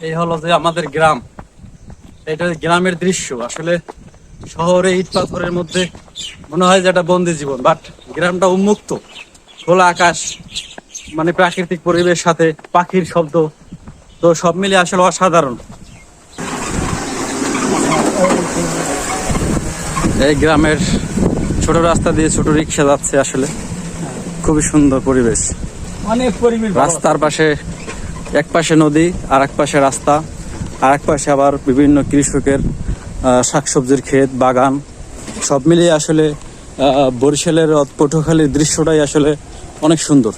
এই হলো যে আমাদের গ্রাম। এটা গ্রামের দৃশ্য। আসলে শহরে ইট পাথরের মধ্যে মনে হয় যে এটা বন্দি জীবন বাট গ্রামটা উন্মুক্ত। খোলা আকাশ মানে প্রাকৃতিক পরিবেশ সাথে পাখির শব্দ তো সব মিলে আসলে অসাধারণ। এই গ্রামের ছোট রাস্তা দিয়ে ছোট রিক্সা যাচ্ছে আসলে। খুবই সুন্দর পরিবেশ। অনেক পরিবেশ। রাস্তার পাশে এক পাশে নদী আর এক পাশে রাস্তা আর এক পাশে আবার বিভিন্ন কৃষকের শাকসবজির ক্ষেত বাগান সব মিলিয়ে আসলে বরিশালের পটুয়াখালীর দৃশ্যটাই আসলে অনেক সুন্দর।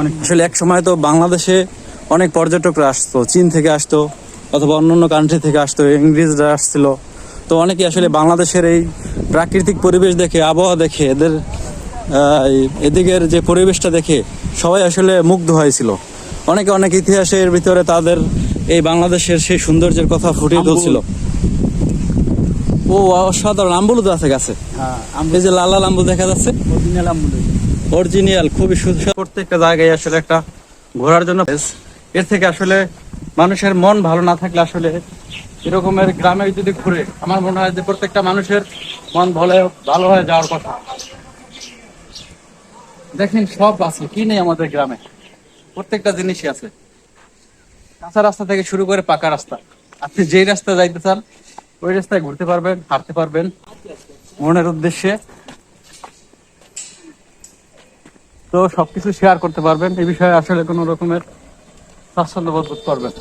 অনেক আসলে এক সময় তো বাংলাদেশে অনেক পর্যটকরা আসতো চীন থেকে আসতো অথবা অন্য অন্য কান্ট্রি থেকে আসতো ইংরেজরা আসছিল। তো অনেকে আসলে বাংলাদেশের এই প্রাকৃতিক পরিবেশ দেখে আবহাওয়া দেখে এদের এদিকের যে পরিবেশটা দেখে সবাই আসলে মুগ্ধ হয়েছিল। অনেকে অনেক ইতিহাসের ভিতরে তাদের এই বাংলাদেশের সেই সৌন্দর্যের কথা ফুটিয়ে আম্বুল। তুলছিল। ও অসাধারণ আম্বুলও তো আছে গাছে। হ্যাঁ এই যে লাল লাল আম্বুল দেখা যাচ্ছে। অরিজিনাল খুবই সুন্দর। প্রত্যেকটা জায়গায় আসলে একটা ঘোরার জন্য। এর থেকে আসলে মানুষের মন ভালো না থাকলে আসলে এরকমের গ্রামে যদি ঘুরে আমার মনে হয় যে প্রত্যেকটা মানুষের মন ভালো ভালো হয়ে যাওয়ার কথা। দেখেন সব আছে কি নেই আমাদের গ্রামে। প্রত্যেকটা জিনিসই আছে। কাঁচা রাস্তা থেকে শুরু করে পাকা রাস্তা। আপনি যেই রাস্তা যাইতে চান, ওই রাস্তায় ঘুরতে পারবেন, হাঁটতে পারবেন। মনের উদ্দেশ্যে। তো সবকিছু শেয়ার করতে পারবেন। এই বিষয়ে আসলে কোনো রকমের স্বাচ্ছন্দ্য বোধ করতে পারবেন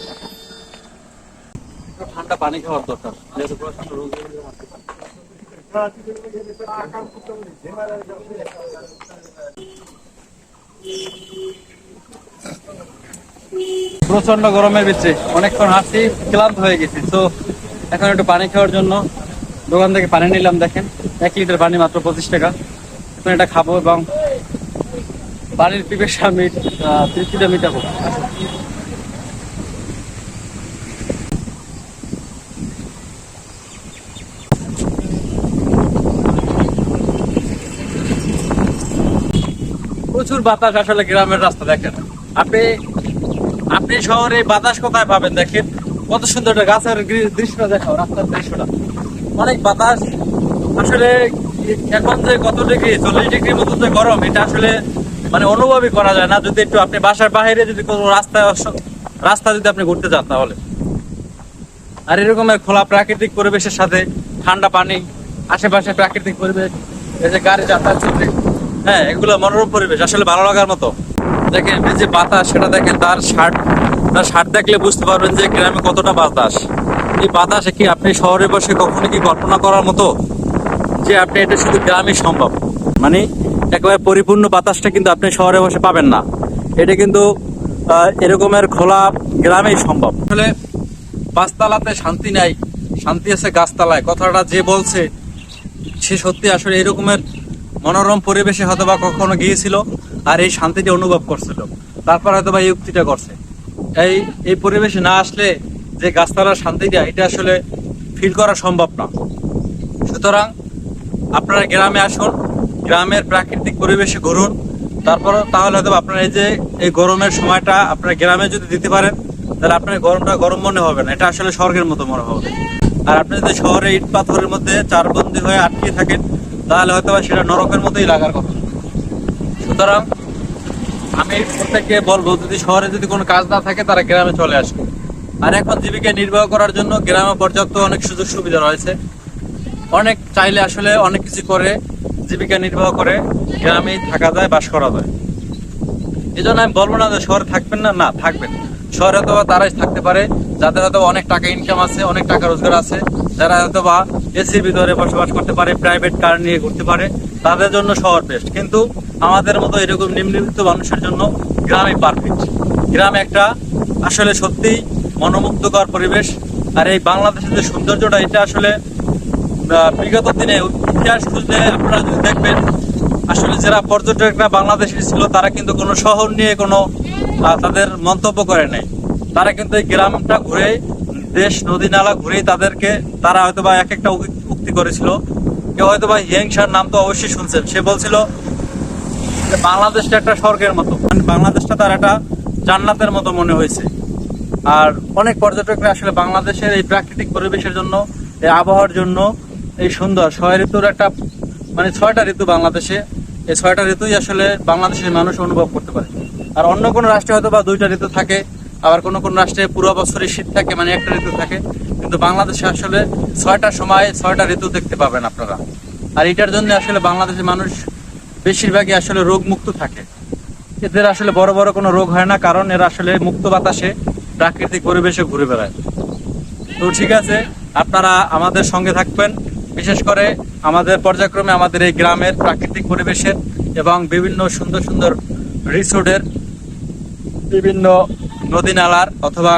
ঠান্ডা পানি খাওয়ার দরকার। প্রচণ্ড গরমের ভিতরে অনেকক্ষণ হাঁটছি, ক্লান্ত হয়ে গেছি। তো এখন একটু পানি খাওয়ার জন্য দোকান থেকে পানি নিলাম, দেখেন। এক লিটার পানি মাত্র পঁচিশ টাকা। এখন এটা খাব এবং বাড়ির পিপের মিট তৃপ্তিটা মিটাবো প্রচুর বাতাস আসলে গ্রামের রাস্তা দেখেন। আপনি আপনি শহরে বাতাস কোথায় পাবেন দেখেন? কত সুন্দর একটা গাছের দৃশ্যটা দেখাও, রাস্তার দৃশ্যটা। অনেক বাতাস। আসলে এখন যে কত ডিগ্রি, চল্লিশ ডিগ্রির মতো যে গরম, এটা আসলে মানে অনুভবই করা যায় না। যদি একটু আপনি বাসার বাইরে যদি কোনো রাস্তায় রাস্তা যদি আপনি ঘুরতে যান তাহলে। আর এরকমের খোলা প্রাকৃতিক পরিবেশের সাথে ঠান্ডা পানি, আশেপাশে প্রাকৃতিক পরিবেশ, এই যে গাড়ি যাতায়াত চলছে হ্যাঁ এগুলো মনোরম পরিবেশ, আসলে ভালো লাগার মতো। দেখেন, এই যে বাতাস, সেটা দেখেন, তার শার্ট তার শার্ট দেখলে বুঝতে পারবেন যে গ্রামে কতটা বাতাস। এই বাতাসে কি আপনি শহরে বসে কখনো কি কল্পনা করার মতো যে আপনি এটা শুধু গ্রামে সম্ভব? মানে একেবারে পরিপূর্ণ বাতাসটা কিন্তু আপনি শহরে বসে পাবেন না। এটা কিন্তু এরকমের খোলা গ্রামেই সম্ভব। আসলে পাঁচতলাতে শান্তি নাই, শান্তি আছে গাছতলায়। কথাটা যে বলছে, সে সত্যি আসলে এরকমের মনোরম পরিবেশে হয়তো বা কখনো গিয়েছিল আর এই শান্তিটা অনুভব করছিল। তারপর হয়তো বা এই উক্তিটা করছে। এই এই পরিবেশে না আসলে যে গাছতলার শান্তিটা, এটা আসলে ফিল করা সম্ভব না। সুতরাং আপনারা গ্রামে আসুন, গ্রামের প্রাকৃতিক পরিবেশে ঘুরুন। তারপর তাহলে হয়তো আপনারা এই যে, এই গরমের সময়টা আপনারা গ্রামে যদি দিতে পারেন, তাহলে আপনার গরমটা গরম মনে হবে না। এটা আসলে স্বর্গের মতো মনে হবে। আর আপনি যদি শহরে ইট পাথরের মধ্যে চারবন্দি হয়ে আটকে থাকেন তাহলে হয়তো সেটা নরকের মতোই লাগার কথা। সুতরাং আমি প্রত্যেককে বলব, যদি শহরে যদি কোনো কাজ না থাকে, তারা গ্রামে চলে আসবে আর এখন জীবিকা নির্বাহ করার জন্য গ্রামে পর্যাপ্ত অনেক সুযোগ সুবিধা রয়েছে। অনেক চাইলে আসলে অনেক কিছু করে, জীবিকা নির্বাহ করে গ্রামেই থাকা যায়, বাস করা যায়। এই জন্য আমি বলব না যে শহরে থাকবেন না না, থাকবেন। শহরে হয়তো বা তারাই থাকতে পারে, যাদের হয়তো অনেক টাকা ইনকাম আছে, অনেক টাকা রোজগার আছে, যারা হয়তো বা এসির ভিতরে বসবাস করতে পারে প্রাইভেট কার নিয়ে ঘুরতে পারে, তাদের জন্য শহর বেস্ট কিন্তু আমাদের মতো এরকম নিম্নবিত্ত মানুষের জন্য গ্রামই পারফেক্ট গ্রামে একটা আসলে সত্যিই মনোমুগ্ধকর পরিবেশ। আর এই বাংলাদেশের যে সৌন্দর্যটা, এটা আসলে বিগত দিনে ইতিহাস খুঁজলে আপনারা যদি দেখবেন, আসলে যারা পর্যটকরা বাংলাদেশে ছিল, তারা কিন্তু কোনো শহর নিয়ে কোনো তাদের মন্তব্য করে নাই। তারা কিন্তু এই গ্রামটা ঘুরে দেশ, নদী, নালা ঘুরেই তাদেরকে, তারা হয়তো বা এক একটা উক্তি- করেছিল। কেউ হয়তো বা হিংসার নাম তো অবশ্যই শুনছেন। সে বলছিল বাংলাদেশটা একটা স্বর্গের মতো। মানে বাংলাদেশটা তার একটা জান্নাতের মতো মনে হয়েছে। আর অনেক পর্যটকরা আসলে বাংলাদেশের এই প্রাকৃতিক পরিবেশের জন্য, এই আবহাওয়ার জন্য এই সুন্দর। ছয় ঋতুর একটা মানে ছয়টা ঋতু বাংলাদেশে। এই ছয়টা ঋতুই আসলে বাংলাদেশের মানুষ অনুভব করতে পারে। আর অন্য কোনো রাষ্ট্রে হয়তো বা দুইটা ঋতু থাকে। আবার কোনো কোনো রাষ্ট্রে পুরো বছরই শীত থাকে মানে একটা ঋতু থাকে। কিন্তু বাংলাদেশে আসলে ছয়টা সময় ছয়টা ঋতু দেখতে পাবেন আপনারা। আর এটার জন্য আসলে বাংলাদেশের মানুষ বেশিরভাগই আসলে রোগ মুক্ত থাকে। এদের আসলে বড় বড় কোনো রোগ হয় না, কারণ এরা আসলে মুক্ত বাতাসে প্রাকৃতিক পরিবেশে ঘুরে বেড়ায়। তো ঠিক আছে, আপনারা আমাদের সঙ্গে থাকবেন। বিশেষ করে আমাদের পর্যায়ক্রমে আমাদের এই গ্রামের প্রাকৃতিক পরিবেশের এবং বিভিন্ন সুন্দর সুন্দর রিসোর্টের বিভিন্ন নদী নালার অথবা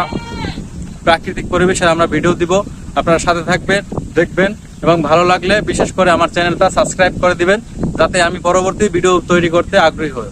প্রাকৃতিক পরিবেশের আমরা ভিডিও দিব। আপনারা সাথে থাকবেন, দেখবেন এবং ভালো লাগলে বিশেষ করে আমার চ্যানেলটা সাবস্ক্রাইব করে দিবেন, যাতে আমি পরবর্তী ভিডিও তৈরি করতে আগ্রহী হই।